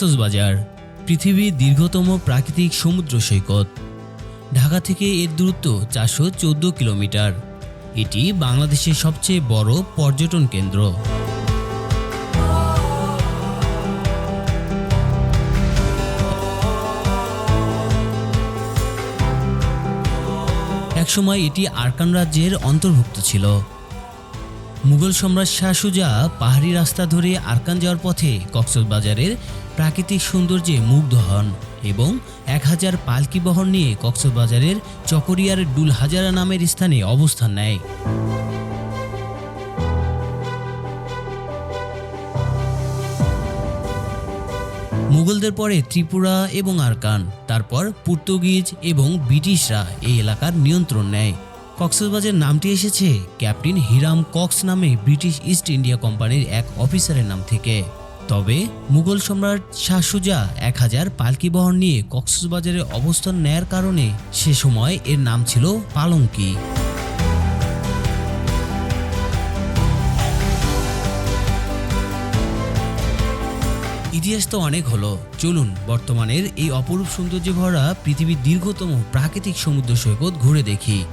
কক্সবাজার, পৃথিবীর দীর্ঘতম প্রাকৃতিক সমুদ্র সৈকত। ঢাকা থেকে এর দূরত্ব চারশো চোদ্দ কিলোমিটার। এটি বাংলাদেশের সবচেয়ে বড় পর্যটন কেন্দ্র। একসময় এটি আরকান রাজ্যের অন্তর্ভুক্ত ছিল। মুঘল সম্রাট শাহ সুজা পাহাড়ি রাস্তা ধরে আরকান যাওয়ার পথে কক্সবাজারের প্রাকৃতিক সৌন্দর্যে মুগ্ধ হন এবং এক হাজার পালকি বহর নিয়ে কক্সবাজারের চকরিয়ার ডুল হাজারা নামের স্থানে অবস্থান নেয়। মুঘলদের পরে ত্রিপুরা এবং আরকান, তারপর পর্তুগিজ এবং ব্রিটিশরা এই এলাকার নিয়ন্ত্রণ নেয়। কক্সবাজার নামটি এসেছে ক্যাপ্টেন হিরাম কক্স নামে ব্রিটিশ ইস্ট ইন্ডিয়া কোম্পানির এক অফিসারের নাম থেকে। তবে মুঘল সম্রাট শাহ সুজা এক হাজার পালকি বহর নিয়ে কক্সবাজারে অবস্থান নেয়ার কারণে সে সময় এর নাম ছিল পালঙ্কি। ইতিহাস তো অনেক হলো। চলুন, বর্তমানের এই অপরূপ সৌন্দর্যে ভরা পৃথিবীর দীর্ঘতম প্রাকৃতিক সমুদ্র সৈকত ঘুরে দেখি।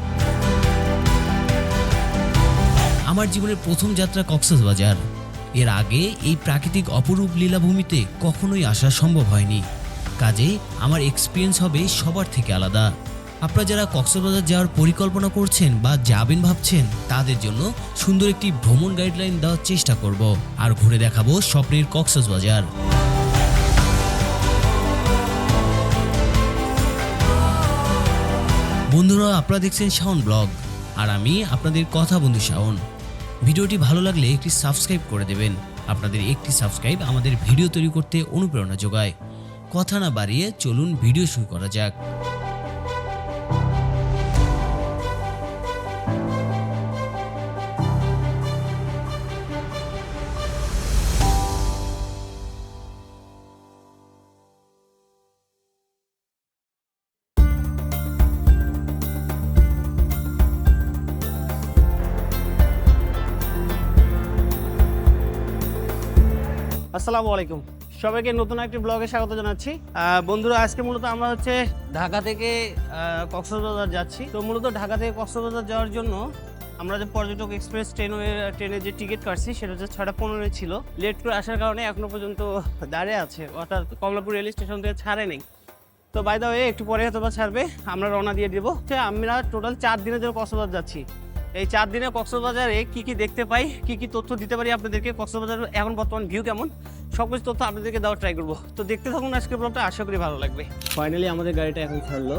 আমার জীবনের প্রথম যাত্রা কক্সবাজার। এর আগে এই প্রাকৃতিক অপরূপ লীলাভূমিতে কখনোই আসা সম্ভব হয়নি। কাজেই আমার এক্সপিরিয়েন্স হবে সবার থেকে আলাদা। আপনারা যারা কক্সবাজার যাওয়ার পরিকল্পনা করছেন বা যাবেন ভাবছেন, তাদের জন্য সুন্দর একটি ভ্রমণ গাইডলাইন দেওয়ার চেষ্টা করব আর ঘুরে দেখাবো স্বপ্নের কক্সবাজার। বন্ধুরা, আপনারা দেখছেন শাওন ব্লগ। আর আমি আপনাদের কথা বন্ধু শাওন। ভিডিওটি ভালো লাগলে একটি সাবস্ক্রাইব করে দেবেন। আপনাদের একটি সাবস্ক্রাইব আমাদের ভিডিও তৈরি করতে অনুপ্রেরণা যোগায়। কথা না বাড়িয়ে চলুন ভিডিও শুরু করা যাক। আসসালামু আলাইকুম। সবাইকে নতুন একটি ব্লগে স্বাগত জানাচ্ছি। বন্ধুরা, আজকে মূলত আমরা হচ্ছে ঢাকা থেকে কক্সবাজার যাচ্ছি। তো মূলত ঢাকা থেকে কক্সবাজার যাওয়ার জন্য আমরা যে পর্যটক এক্সপ্রেস ট্রেনে ট্রেনে যে টিকিট কাটছি, সেটা হচ্ছে ছটা পনেরো ছিল। লেট করে আসার কারণে এখনও পর্যন্ত দাঁড়িয়ে আছে। অর্থাৎ কমলাপুর রেল স্টেশন থেকে ছাড়ে নেই। তো বাই দা ওয়ে একটু পরে হয়তো ছাড়বে। আমরা রওনা দিয়ে দেবো। আমরা টোটাল চার দিনের জন্য কক্সবাজার যাচ্ছি। এই চার দিনে কক্সবাজারে কি কি দেখতে পাই, কি কি তথ্য দিতে পারি আপনাদেরকে? কক্সবাজার এখন বর্তমান ভিউ কেমন? সব কিছু তথ্য আপনাদেরকে দেওয়ার ট্রাই করব। তো দেখতে থাকুন আজকে ব্লগটা আশা করি ভালো লাগবে। ফাইনালি আমাদের গাড়িটা এখন ছাড়লো।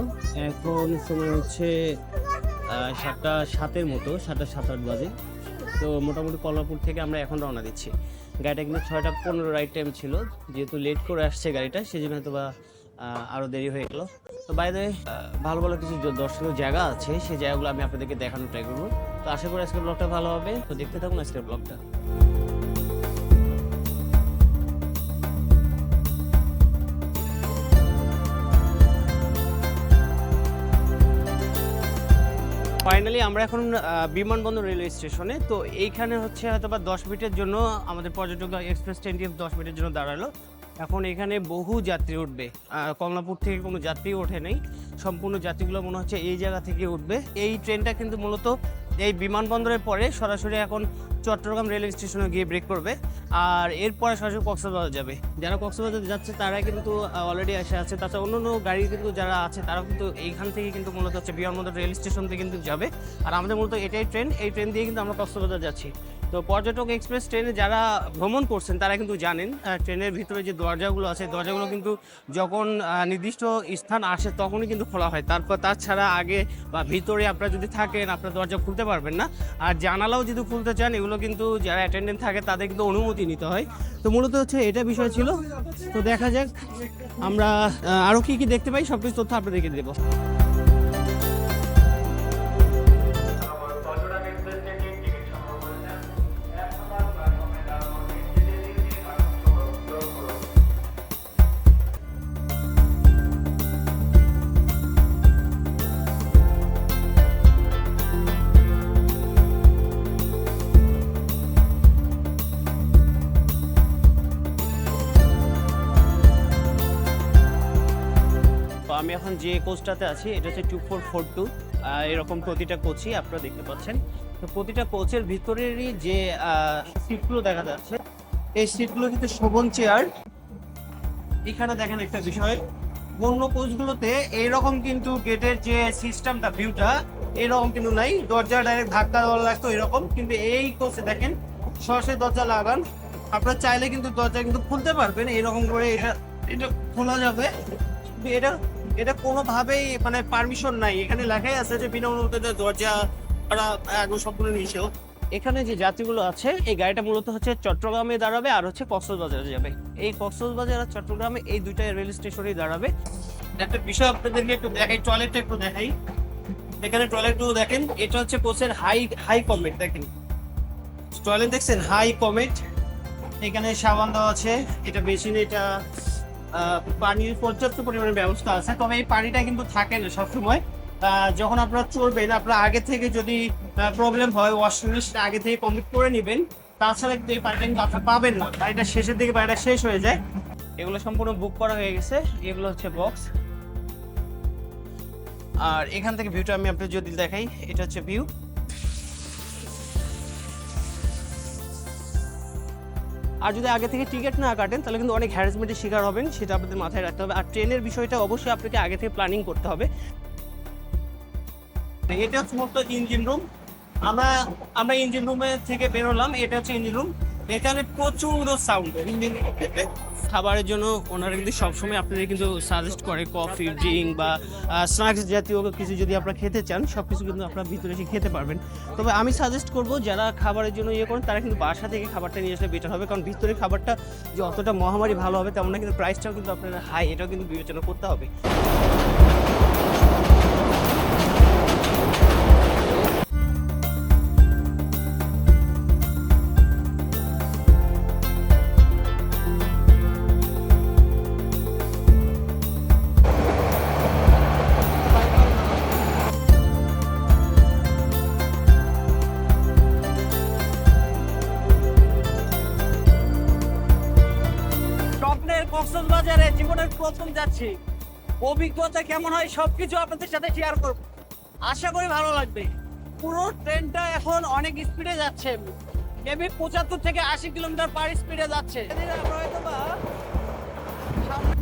এখন সময় হচ্ছে সাতটা সাতের মতো, সাতটা সাত, আট বাজে। তো মোটামুটি কল্লাপুর থেকে আমরা এখন রওনা দিচ্ছি। গাড়িটা কিন্তু ছয়টা পনেরো রাইট টাইম ছিল। যেহেতু লেট করে আসছে গাড়িটা সেই জন্য হয়তো বা আহ, আরও দেরি হয়ে গেল। তো বাইরে ভালো ভালো কিছু দর্শনীয় জায়গা আছে সেই জায়গাগুলো আমি আপনাদেরকে দেখানোর ট্রাই করব। তো আশা করি আজকের ব্লগটা ভালো হবে। তো দেখতে থাকুন আজকের ব্লগটা ফাইনালি আমরা এখন বিমানবন্দর রেলওয়ে স্টেশনে তো এইখানে হচ্ছে হয়তো বা দশ মিনিটের জন্য আমাদের পর্যটক এক্সপ্রেস ট্রেনটি দশ মিনিটের জন্য দাঁড়াল। এখন এখানে বহু যাত্রী উঠবে। কমলাপুর থেকে কোনো যাত্রী ওঠে নেই। সম্পূর্ণ যাত্রীগুলো মনে হচ্ছে এই জায়গা থেকে উঠবে। এই ট্রেনটা কিন্তু মূলত এই বিমানবন্দরের পরে সরাসরি এখন চট্টগ্রাম রেলওয়ে স্টেশনে গিয়ে ব্রেক করবে। আর এরপরে সরাসরি কক্সবাজার যাবে। যারা কক্সবাজার যাচ্ছে তারা কিন্তু অলরেডি এসে আছে। তাছাড়া অন্য অন্য গাড়ি কিন্তু যারা আছে তারা কিন্তু এইখান থেকে কিন্তু মূলত হচ্ছে বিমানবন্দর রেল স্টেশন থেকে কিন্তু যাবে। আর আমাদের মূলত এটাই ট্রেন। এই ট্রেন দিয়ে কিন্তু আমরা কক্সবাজার যাচ্ছি। তো পর্যটক এক্সপ্রেস ট্রেনে যারা ভ্রমণ করছেন, তারা কিন্তু জানেন ট্রেনের ভিতরে যে দরজাগুলো আছে, দরজাগুলো কিন্তু যখন নির্দিষ্ট স্থান আসে তখনই কিন্তু খোলা হয়। তারপর তাছাড়া আগে বা ভিতরে আপনারা যদি থাকেন, আপনার দরজা খুলতে পারবেন না। আর জানালাও যদি খুলতে চান, এগুলো কিন্তু যারা অ্যাটেন্ডেন্ট থাকে, তাদের কিন্তু অনুমতি নিতে হয়। তো মূলত হচ্ছে এটা বিষয় ছিল। তো দেখা যাক, আমরা আরও কী কি দেখতে পাই সব কিছু তথ্য আপনাদেরকে দেবো। এখন যে কোচটাতে আছি, এটা হচ্ছে টু ফোর ফোর টু এরকম প্রতিটা কোচই আপনারা দেখতে পাচ্ছেন। তো প্রতিটা কোচের ভিতরেরই যে সিটগুলো দেখা যাচ্ছে, এই সিটগুলো কিন্তু শোভন চেয়ার। এখানে দেখেন একটা বিষয় অন্য কোচগুলোতে এইরকম কিন্তু গেটের যে সিস্টেমটা ভিউটা এরকম কিন্তু নাই। দরজা ডাইরেক্ট ধাক্কা দেওয়া লাগতো, এরকম। কিন্তু এই কোচে দেখেন, সরাসরি দরজা লাগান। আপনারা চাইলে কিন্তু দরজা কিন্তু খুলতে পারবেন, এরকম করে এটা এটা খোলা যাবে। এটা এটা কোনোভাবেই মানে পারমিশন নাই। এখানে লেখাই আছে যে বিনা অনুমতিতে দরজা একদম সম্পূর্ণ নিষেধ এখানে যে যাত্রীগুলো আছে, এই গাড়িটা মূলত হচ্ছে চট্টগ্রামে দাঁড়াবে আর হচ্ছে কক্সবাজারে যাবে। এই কক্সবাজার আর চট্টগ্রামে এই দুইটা রেল স্টেশনেই দাঁড়াবে। একটা বিষয় আপনাদেরকে একটু দেখাই, টয়লেটটা একটু দেখাই। এখানে টয়লেটগুলো দেখেন, এটা হচ্ছে কোচের হাই হাই কমেন্ট দেখেন। টয়লেট দেখছেন? High comet. এখানে সাবান দেওয়া আছে, এটা বেসিন এটা পানির পর্যাপ্ত পরিমাণে ব্যবস্থা আছে। তবে এই পানিটা কিন্তু থাকে না সবসময়। যখন আপনারা চলবেন আপনারা আগে থেকে যদি প্রবলেম হয় ওয়াশরুম সেটা আগে থেকে কমপ্লিট করে নেবেন। তাছাড়া কিন্তু এই পানিটা কিন্তু আপনারা পাবেন না। পানিটা শেষের দিকে পানিটা শেষ হয়ে যায়। এগুলো সম্পূর্ণ বুক করা হয়ে গেছে। এগুলো হচ্ছে বক্স আর এখান থেকে ভিউটা আমি আপনাদের যদি দেখাই, এটা হচ্ছে ভিউ আর যদি আগে থেকে টিকিট না কাটেন, তাহলে কিন্তু অনেক হ্যারাসমেন্টের শিকার হবেন, সেটা আপনাদের মাথায় রাখতে হবে। আর ট্রেনের বিষয়টা অবশ্যই আপনাকে আগে থেকে প্ল্যানিং করতে হবে। এটা হচ্ছে মূলত ইঞ্জিন রুম আমরা আমরা ইঞ্জিন রুমে থেকে বেরোলাম এটা হচ্ছে ইঞ্জিন রুম এখানে প্রচুর সাউন্ড ইঞ্জিন খাবারের জন্য ওনারা কিন্তু সবসময় আপনাদের কিন্তু সাজেস্ট করে কফি ড্রিঙ্ক বা স্ন্যাক্স জাতীয় কিছু যদি আপনারা খেতে চান সব কিছু কিন্তু আপনারা ভিতরে এসে খেতে পারবেন। তবে আমি সাজেস্ট করব, যারা খাবারের জন্য ইয়ে করেন, তারা কিন্তু বাসা থেকে খাবারটা নিয়ে আসলে বেটার হবে। কারণ ভিতরে খাবারটা যে অতটা মহামারী ভালো হবে, তেমন না, কিন্তু প্রাইসটাও কিন্তু আপনার হাই এটাও কিন্তু বিবেচনা করতে হবে। কক্সবাজারে জীবনের প্রথম যাচ্ছি। অভিজ্ঞতা কেমন হয় সবকিছু আপনাদের সাথে শেয়ার করব। আশা করি ভালো লাগবে। পুরো ট্রেনটা এখন অনেক স্পিডে যাচ্ছে। মেবি পঁচাত্তর থেকে আশি কিলোমিটার পার স্পিডে যাচ্ছে। সামনে-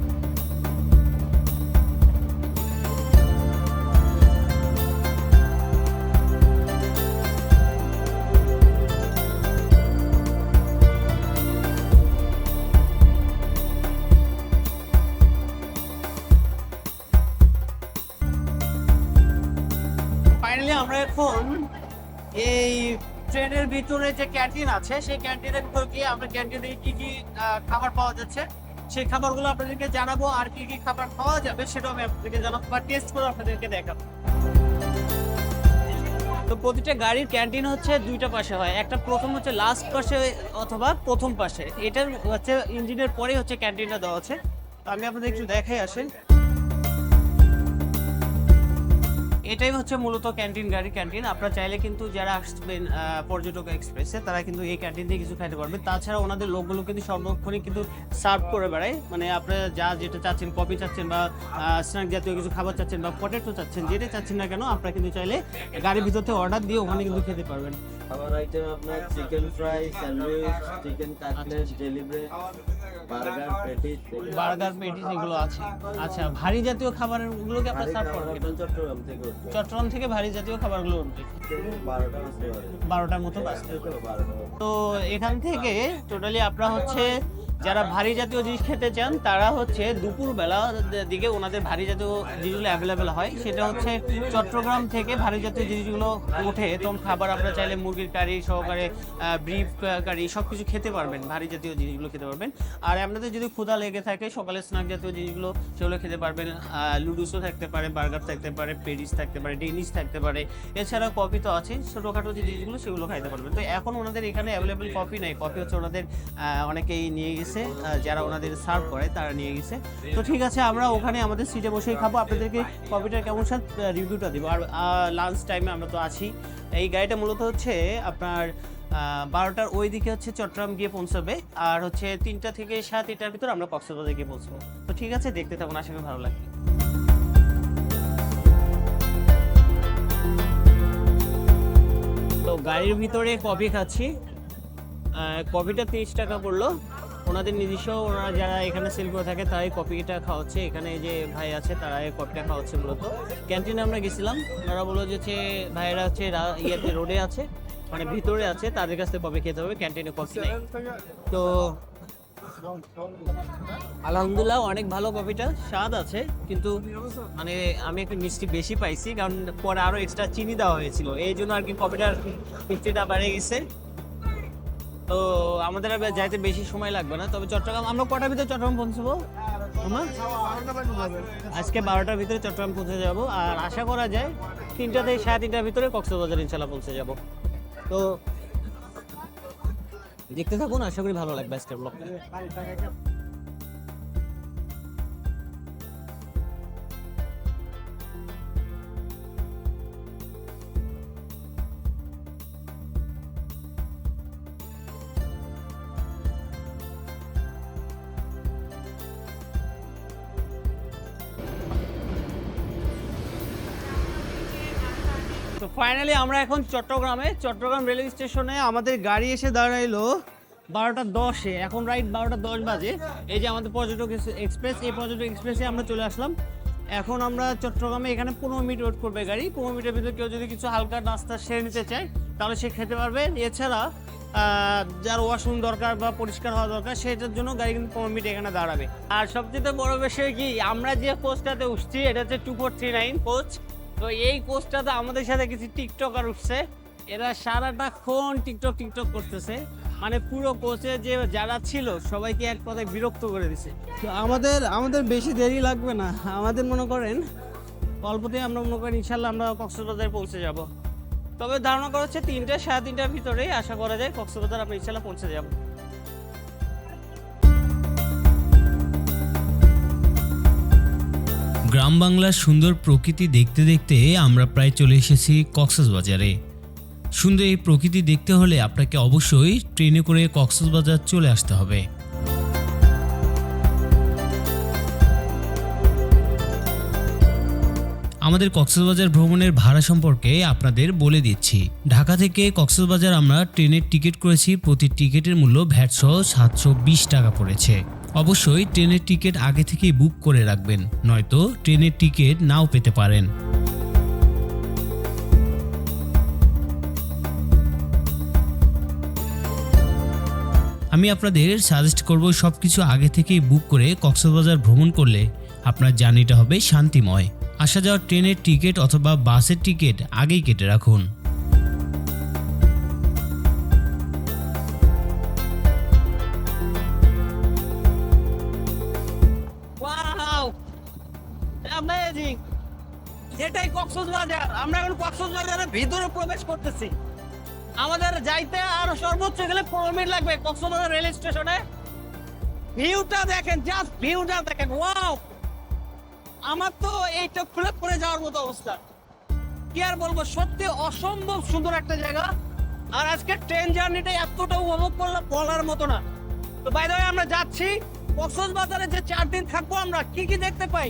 ফাইনালি আমরা এখন এই ট্রেনের ভিতরে যে ক্যান্টিন আছে, সেই ক্যান্টিনের ভিতর গিয়ে আমরা ক্যান্টিনে কি কি খাবার পাওয়া যাচ্ছে, সেই খাবারগুলো আপনাদেরকে জানাব আর কি কি খাবার পাওয়া যাবে সেটাও আমি আপনাদেরকে জানাব বা টেস্ট করে আপনাদেরকে দেখাবো। তো প্রতিটা গাড়ির ক্যান্টিন হচ্ছে দুইটা পাশে হয়, একটা প্রথম হচ্ছে লাস্ট পাশে অথবা প্রথম পাশে, এটার হচ্ছে ইঞ্জিনের পরে হচ্ছে ক্যান্টিনটা দেওয়া আছে। তো আমি আপনাদের একটু দেখাই আসেন। এটাই হচ্ছে মূলত ক্যান্টিন গাড়ি ক্যান্টিন। আপনারা চাইলে কিন্তু যারা আসবেন পর্যটক এক্সপ্রেসে তারা কিন্তু এই ক্যান্টিন দিয়ে কিছু খাইতে পারবেন তাছাড়া ওনাদের লোকগুলো কিন্তু সর্বক্ষণই কিন্তু সার্ভ করে বেড়ায়। মানে আপনারা যা যেটা চাচ্ছেন কফি চাচ্ছেন বা স্ন্যাক জাতীয় কিছু খাবার চাচ্ছেন বা পটেটো চাচ্ছেন যেটা চাচ্ছেন না কেন আপনারা কিন্তু চাইলে গাড়ির ভিতর থেকে অর্ডার দিয়ে ওখানে কিন্তু খেতে পারবেন। খাবার আইটেম আপনার chicken fry sandwich chicken cutlet delivery burger patties এগুলো আছে। আচ্ছা ভারী জাতীয় খাবারগুলোকে আপনারা সার্ভ করেন চট্টগ্রাম থেকে চট্টগ্রাম থেকে ভারী জাতীয় খাবারগুলো উঠবে। বারোটার মতো বাস তো এখান থেকে টোটালি আপনারা হচ্ছে যারা ভারী জাতীয় জিনিস খেতে চান, তারা হচ্ছে দুপুরবেলা দিকে ওনাদের ভারী জাতীয় জিনিসগুলো অ্যাভেলেবেল হয়। সেটা হচ্ছে চট্টগ্রাম থেকে ভারী জাতীয় জিনিসগুলো ওঠে। তখন খাবার আপনারা চাইলে মুরগির কারি সহকারে ব্রিফ কারি সব কিছু খেতে পারবেন, ভারী জাতীয় জিনিসগুলো খেতে পারবেন। আর আপনাদের যদি ক্ষুধা লেগে থাকে, সকালে স্ন্যাক জাতীয় জিনিসগুলো, সেগুলো খেতে পারবেন। লুডুসও থাকতে পারে, বার্গার থাকতে পারে, পেরিস থাকতে পারে, ডেনিস থাকতে পারে। এছাড়া কফি তো আছে, ছোটোখাটো যে জিনিসগুলো, সেগুলো খাইতে পারবেন। তো এখন ওনাদের এখানে অ্যাভেলেবেল কফি নেই। কফি হচ্ছে ওনাদের অনেকেই নিয়ে গেছে যারা ওনাদের সার্ভ করে, তারা নিয়ে গেছে। তো ঠিক আছে, আমরা ওখানে আমাদের সিটে বসেই খাব। আপনাদেরকে কপিটার কেমন সাত রিভিউটা দেবো। আর লাঞ্চ টাইমে আমরা তো আছি। এই গাড়িটা মূলত হচ্ছে আপনার বারোটার ওই দিকে হচ্ছে চট্টগ্রাম গিয়ে পৌঁছাবে। আর হচ্ছে তিনটা থেকে সাত এটার ভিতর আমরা কক্সবাজার গিয়ে পৌঁছবো। তো ঠিক আছে, দেখতে থাকুন, আশা করি ভালো লাগে তো গাড়ির ভিতরে কফি খাচ্ছি। কফিটা তিরিশ টাকা পড়ল। ওনাদের নিজস্ব, ওনারা যারা এখানে সেল করে থাকে, তারাই কফিটা খাওয়াচ্ছে। এখানে যে ভাই আছে, তারা এই কফিটা খাওয়াচ্ছে মূলত। ক্যান্টিনে আমরা গেছিলাম। ওনারা বলল যে ভাইয়েরা হচ্ছে ইয়েতে রোডে আছে মানে ভিতরে আছে, তাদের কাছ থেকে কফি খেতে হবে ক্যান্টিনে কফি নেই। তো আলহামদুলিল্লাহ, অনেক ভালো কফিটা স্বাদ আছে, কিন্তু মানে আমি একটু মিষ্টি বেশি পাইছি, কারণ পরে আরও এক্সট্রা চিনি দেওয়া হয়েছিল। এই জন্য আর কি কফিটার মিষ্টিটা বেড়ে গেছে। তো আমাদের যাইতে বেশি সময় লাগবে না। তবে চট্টগ্রাম, আমরা কটার ভিতরে চট্টগ্রাম পৌঁছবো? আজকে বারোটার ভিতরে চট্টগ্রাম পৌঁছে যাব। আর আশা করা যায়, তিনটা থেকে সাড়ে তিনটার ভিতরে কক্সবাজার ইনশাল্লাহ পৌঁছে যাব। তো দেখতে থাকুন, আশা করি ভালো লাগবে আজকের ব্লগটা। ফাইনালি আমরা এখন চট্টগ্রামে, চট্টগ্রাম রেলওয়ে স্টেশনে আমাদের গাড়ি এসে দাঁড়াইলো বারোটা দশে। এখন রাইট বারোটা দশ বাজে। এই যে আমাদের পর্যটক এক্সপ্রেস, এই পর্যটক এক্সপ্রেসে আমরা চলে আসলাম। এখন আমরা চট্টগ্রামে এখানে পনেরো মিনিট ওয়েট করবে গাড়ি। পনেরো মিনিটের ভিতরে কেউ যদি কিছু হালকা নাস্তা সেরে নিতে চায়, তাহলে সে খেতে পারবে। এছাড়া যার ওয়াশরুম দরকার বা পরিষ্কার হওয়া দরকার, সেটার জন্য গাড়ি কিন্তু পনেরো মিনিট এখানে দাঁড়াবে। আর সবচেয়ে বড় বিষয় কি, আমরা যে পোস্টটাতে উঠছি, এটা হচ্ছে two four three nine post. তো এই পোস্টটাতে আমাদের সাথে কিছু টিকটকার উঠছে। এরা সারাটা ক্ষণ টিকটক টিকটক করতেছে। মানে পুরো কোচে যে যারা ছিল, সবাইকে এক কথায় বিরক্ত করে দিছে। তো আমাদের আমাদের বেশি দেরি লাগবে না। আমাদের মনে করেন, অল্পতেই আমরা মনে করেন ইনশাল্লাহ আমরা কক্সবাজারে পৌঁছে যাব। তবে ধারণা করা হচ্ছে তিনটে, সাড়ে তিনটার ভিতরেই আশা করা যায় কক্সবাজার আমরা ইনশাল্লাহ পৌঁছে যাব। গ্রাম বাংলার সুন্দর প্রকৃতি দেখতে দেখতে আমরা প্রায় চলে এসেছি কক্সবাজারে। সুন্দর এই প্রকৃতি দেখতে হলে আপনাকে অবশ্যই ট্রেনে করে কক্সবাজার চলে আসতে হবে। আমাদের কক্সবাজার ভ্রমণের ভাড়া সম্পর্কে আপনাদের বলে দিচ্ছি। ঢাকা থেকে কক্সবাজার আমরা ট্রেনের টিকিট করেছি। প্রতি টিকিটের মূল্য ভ্যাটসহ সাতশো বিশ টাকা পড়েছে। অবশ্যই ট্রেনের টিকিট আগে থেকেই বুক করে রাখবেন, নয়তো ট্রেনের টিকিট নাও পেতে পারেন। আমি আপনাদের সাজেস্ট করব সব কিছু আগে থেকেই বুক করে কক্সবাজার ভ্রমণ করলে আপনার জার্নিটা হবে শান্তিময়। আসা যাওয়ার ট্রেনের টিকিট অথবা বাসের টিকিট আগেই কেটে রাখুন। আমরা এখন কক্সবাজারের ভিতরে প্রবেশ করতেছি। আমাদের যাইতে আর সর্বোচ্চ গেলে পনেরো মিনিট লাগবে কক্সবাজার রেল স্টেশনে। ভিউটা দেখেন জাস্ট ভিউটা দেখেন ওয়াও আমার তো এইটা খুলে পড়ে যাওয়ার মতো অবস্থা। কি আর বলব, সত্যি অসম্ভব সুন্দর একটা জায়গা। আর আজকে ট্রেন জার্নিটা এতটা উপভোগ করলাম বলার মতো না। তো বাইরে আমরা যাচ্ছি কক্সবাজারে যে চার দিন থাকব আমরা, কি কি দেখতে পাই?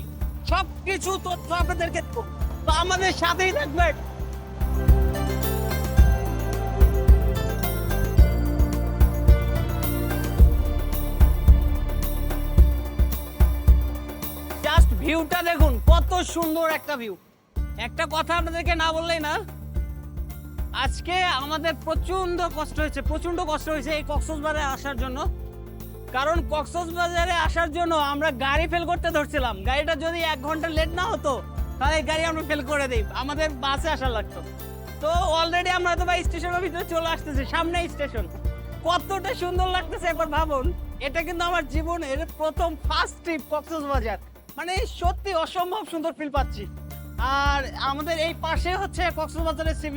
সব কিছু তথ্য আপনাদেরকে দেবো। তো আমাদের সাথেই থাকবেন। জাস্ট ভিউটা দেখুন, কত সুন্দর একটা ভিউ একটা কথা আপনাদেরকে না বললেই না, আজকে আমাদের প্রচণ্ড কষ্ট হয়েছে প্রচণ্ড কষ্ট হয়েছে এই কক্সবাজারে আসার জন্য। কারণ কক্সবাজারে আসার জন্য আমরা গাড়ি ফেল করতে ধরছিলাম। গাড়িটা যদি এক ঘণ্টা লেট না হতো তাহলে এই গাড়ি আমরা ফেল করে দিই। আমাদের বাসে আসা লাগতো। তো অলরেডি আমরা তো ভাই স্টেশনের ভিতরে চলে আসতেছি, সামনে স্টেশন কতটা সুন্দর লাগতেছে একবার ভাবুন। এটা কিন্তু আমার জীবনের প্রথম ফার্স্ট ট্রিপ কক্সবাজার। মানে সত্যি অসম্ভব সুন্দর ফিল পাচ্ছি। আর আমাদের এই পাশে হচ্ছে কক্সবাজারের সি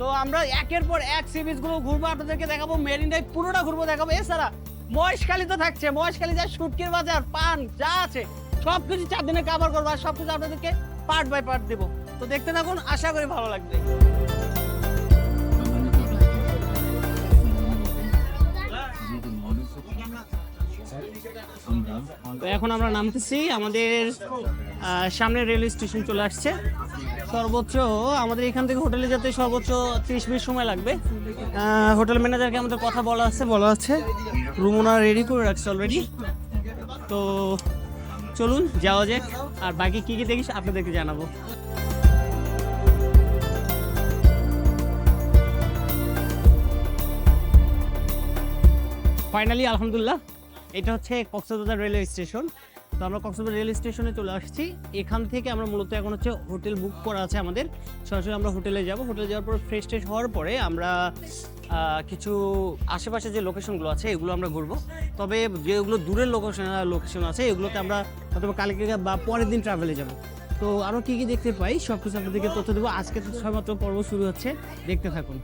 তো আমরা একের পর এক সি গুলো ঘুরবো, আপনাদেরকে দেখাবো মেরিন ড্রাইভ পুরোটা ঘুরবো, দেখাবো। এছাড়া মহেশখালী তো থাকছে, মহেশখালী যা সুটকির বাজার, পান, যা আছে। সব কিছু চার দিনে কাভার করব আর সব কিছু আপনাদেরকে পার্ট বাই পার্ট দেবো। তো দেখতে থাকুন, আশা করি ভালো লাগবে। তো এখন আমরা নামতেছি আমাদের সামনে রেল স্টেশন চলে আসছে। সর্বোচ্চ, আমাদের এখান থেকে হোটেলে যেতে সর্বোচ্চ ত্রিশ মিনিট সময় লাগবে। হোটেল ম্যানেজারকে আমাদের কথা বলা আছে বলা আছে। রুম ওনার রেডি করে রাখছে অলরেডি তো চলুন, যাওয়া যাক। আর বাকি কী কী দেখিস, আপনাদেরকে জানাব। ফাইনালি আলহামদুলিল্লাহ, এটা হচ্ছে কক্সবাজার রেলওয়ে স্টেশন। তো আমরা কক্সবাজার রেল স্টেশনে চলে আসছি। এখান থেকে আমরা মূলত এখন হচ্ছে হোটেল বুক করা আছে আমাদের। সরাসরি আমরা হোটেলে যাব। হোটেলে যাওয়ার পর ফ্রেশ ট্রেশ হওয়ার পরে আমরা কিছু আশেপাশে যে লোকেশনগুলো আছে, এগুলো আমরা ঘুরবো। তবে যেগুলো দূরের লোকেশন লোকেশন আছে, এগুলোতে আমরা হয়তো কালকে বা পরের দিন ট্রাভেলে যাব। তো আরও কী কী দেখতে পাই সব কিছু আপনাদেরকে তথ্য দেবো। আজকে তো ছয়মাত্র পর্ব শুরু হচ্ছে দেখতে থাকুন।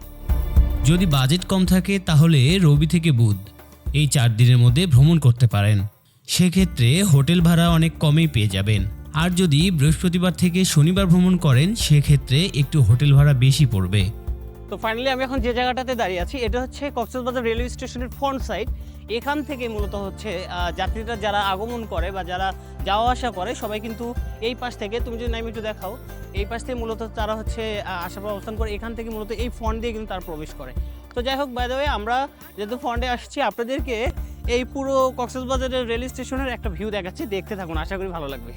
যদি বাজেট কম থাকে তাহলে রবি থেকে বুধ। এই চার দিনের মধ্যে ভ্রমণ করতে পারেন। সেক্ষেত্রে হোটেল ভাড়া অনেক কমেই পেয়ে যাবেন। আর যদি বৃহস্পতিবার থেকে শনিবার ভ্রমণ করেন সেক্ষেত্রে একটু হোটেল ভাড়া বেশি পড়বে। তো ফাইনালি আমি এখন যে জায়গাটাতে দাঁড়িয়ে আছি এটা হচ্ছে কক্সবাজার রেলওয়ে স্টেশনের ফ্রন্ট সাইড এখান থেকে মূলত হচ্ছে যাত্রীরা যারা আগমন করে বা যারা যাওয়া আসা করে, সবাই কিন্তু এই পাশ থেকে, তুমি যদি নাম একটু দেখাও, এই পাশ থেকে মূলত তারা হচ্ছে আশা অবস্থান করে, এখান থেকে মূলত এই ফন্ড দিয়ে কিন্তু তারা প্রবেশ করে। তো যাই হোক বাই দ্য ওয়ে আমরা যেহেতু ফন্ডে আসছি, আপনাদেরকে এই পুরো কক্সবাজারের রেল স্টেশনের একটা ভিউ দেখাচ্ছি, দেখতে থাকুন, আশা করি ভালো লাগবে।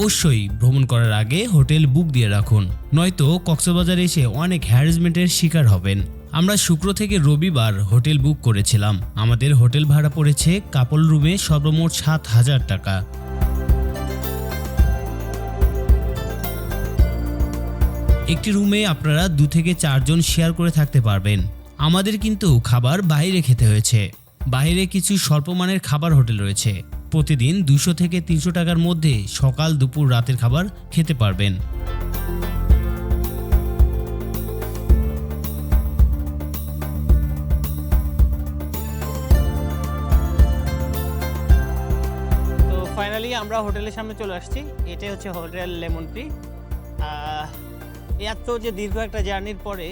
অবশ্যই ভ্রমণ করার আগে হোটেল বুক দিয়ে রাখুন। নয়তো কক্সবাজারে এসে অনেক হ্যারাসমেন্টের শিকার হবেন। আমরা শুক্র থেকে রবিবার হোটেল বুক করেছিলাম। আমাদের হোটেল ভাড়া পড়েছে কাপল রুমে সর্বমোট সাত হাজার টাকা। একটি রুমে আপনারা দু থেকে চারজন শেয়ার করে থাকতে পারবেন। আমাদের কিন্তু খাবার বাইরে খেতে হয়েছে। বাইরে কিছু স্বল্পমানের খাবার হোটেল রয়েছে। প্রতিদিন দুশো থেকে তিনশো টাকার মধ্যে সকাল, দুপুর, রাতের খাবার খেতে পারবেন। ফাইনালি আমরা হোটেলের সামনে চলে আসছি। এটাই হচ্ছে হোটেল লেমন ট্রি এত যে দীর্ঘ একটা জার্নির পরে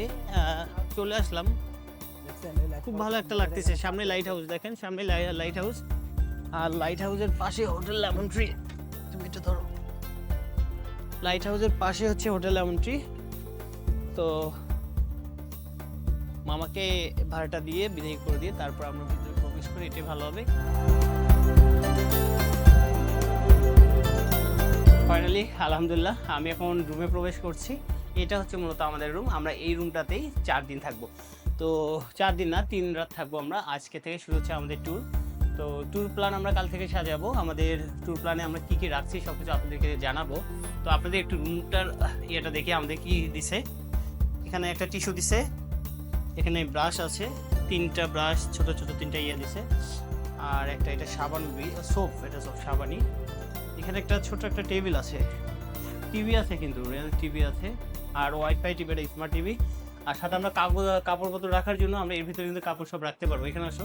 চলে আসলাম। খুব ভালো একটা লাগতেছে সামনে লাইট হাউস দেখেন সামনে লাইট হাউস আর লাইট হাউসের পাশে হোটেল লেমন ট্রি তুমি এটা ধরো। লাইট হাউসের পাশে হচ্ছে হোটেল লেমন ট্রি তো মামাকে ভাড়াটা দিয়ে বিদায় করে দিয়ে তারপর আমরা ভিতরে প্রবেশ করি এটাই ভালো হবে। ফাইনালি আলহামদুলিল্লাহ আমি এখন রুমে প্রবেশ করছি। এটা হচ্ছে মূলত আমাদের রুম আমরা এই রুমটাতেই চার দিন থাকব। তো চার দিন না, তিন রাত থাকব আমরা। আজকে থেকে শুরু হচ্ছে আমাদের ট্যুর তো ট্যুর প্ল্যান আমরা কাল থেকে সাজাবো। আমাদের ট্যুর প্ল্যানে আমরা কী কী রাখছি সব কিছু আপনাদেরকে জানাব। তো আপনাদের একটু রুমটার ইয়েটা দেখে আমাদের কি দিছে। এখানে একটা টিস্যু দিছে। এখানে ব্রাশ আছে। তিনটা ব্রাশ ছোট ছোট তিনটা ইয়ে দিছে। আর একটা এটা সাবান সোপ এটা সব সাবানই। এখানে একটা ছোট একটা টেবিল আছে। টিভি আছে কিন্তু রিয়েল টিভি আছে। আর ওয়াইফাই টিভি এটা স্মার্ট টিভি আর সাথে আমরা কাগজ, কাপড়পত্র রাখার জন্য আমরা এর ভিতরে কিন্তু কাপড় সব রাখতে পারব। এখানে আসো।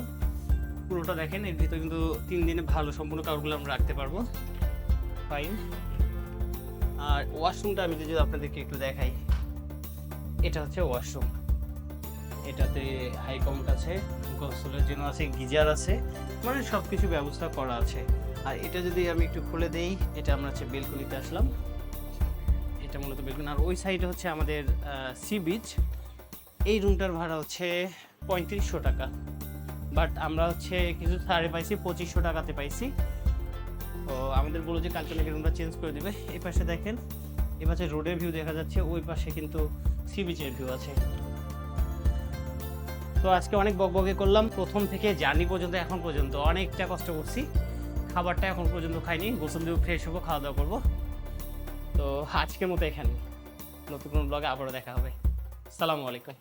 পুরোটা দেখেন, এর ভিতরে কিন্তু তিন দিনে ভালো সম্পূর্ণ কাপড়গুলো আমরা রাখতে পারব। ফাইন আর ওয়াশরুমটা আমি যদি আপনাদেরকে একটু দেখাই। এটা হচ্ছে ওয়াশরুম এটাতে হাই কমোড আছে গোসলের জন্য আছে, গিজার আছে মানে সব কিছু ব্যবস্থা করা আছে। আর এটা যদি আমি একটু খুলে দেই, এটা আমরা হচ্ছে বেলকনিতে আসলাম। এটা মূলত বেলকনি। আর ওই সাইডে হচ্ছে আমাদের সি বিচ এই রুমটার ভাড়া হচ্ছে পঁয়ত্রিশশো টাকা। বাট আমরা হচ্ছে কিছু ছাড়ে পাইছি, পঁচিশশো টাকাতে পাইছি। তো আমাদের বলো যে কালকে নাকি রুমটা চেঞ্জ করে দিবে। এই পাশে দেখেন এ পাশে রোডের ভিউ দেখা যাচ্ছে, ওই পাশে কিন্তু সি বিচের ভিউ আছে। তো আজকে অনেক বক বকবকে করলাম। প্রথম থেকে জার্নি পর্যন্ত, এখন পর্যন্ত অনেকটা কষ্ট করছি। খাবারটা এখন পর্যন্ত খাইনি, গোসল দিয়ে ফ্রেশ হব খাওয়া দাওয়া করব। তো আজকের মতো এখানে। নতুন কোনো ব্লগে আবারও দেখা হবে। সালামু আলাইকুম।